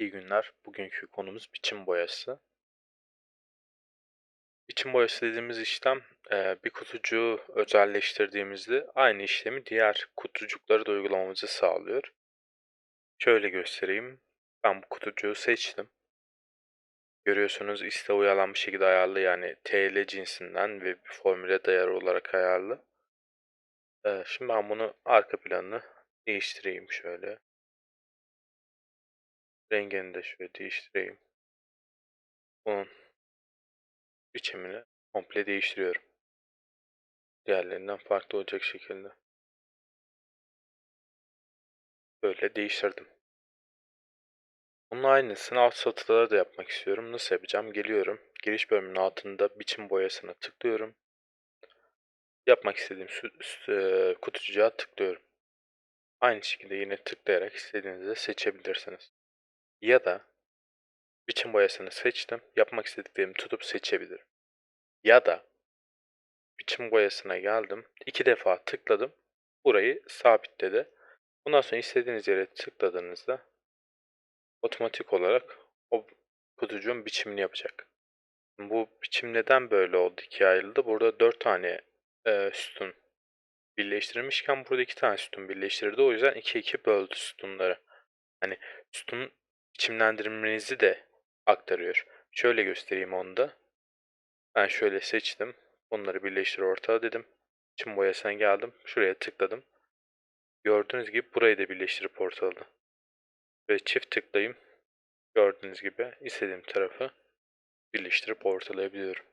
İyi günler. Bugünkü konumuz biçim boyası. Biçim boyası dediğimiz işlem bir kutucuğu özelleştirdiğimizde aynı işlemi diğer kutucuklara da uygulamamızı sağlıyor. Şöyle göstereyim. Ben bu kutucuğu seçtim. Görüyorsunuz iste uyarlanmış şekilde ayarlı yani TL cinsinden ve bir formüle dayalı olarak ayarlı. Şimdi ben bunu arka planını değiştireyim şöyle. Rengini de şöyle değiştireyim. Bunun biçimini komple değiştiriyorum. Diğerlerinden farklı olacak şekilde. Böyle değiştirdim. Bunun aynısını alt satırlara da yapmak istiyorum. Nasıl yapacağım? Geliyorum. Giriş bölümünün altında biçim boyasına tıklıyorum. Yapmak istediğim e, kutucuğa tıklıyorum. Aynı şekilde yine tıklayarak istediğinizi seçebilirsiniz. Ya da biçim boyasını seçtim. Yapmak istediklerimi tutup seçebilirim. Ya da biçim boyasına geldim. iki defa tıkladım. Burayı sabitledi. Bundan sonra istediğiniz yere tıkladığınızda otomatik olarak o kutucuğun biçimini yapacak. Bu biçim neden böyle oldu ikiye ayrıldı? Burada dört tane e, sütun birleştirilmişken burada iki tane sütun birleştirildi. O yüzden iki iki böldü sütunları. Hani sütun biçimlendirmenizi de aktarıyor. Şöyle göstereyim onu da. Ben şöyle seçtim. Bunları birleştir ortağa dedim. Çim boyasına geldim. Şuraya tıkladım. Gördüğünüz gibi burayı da birleştirip ortaladı. Ve çift tıklayayım. Gördüğünüz gibi istediğim tarafı birleştirip ortalayabiliyorum.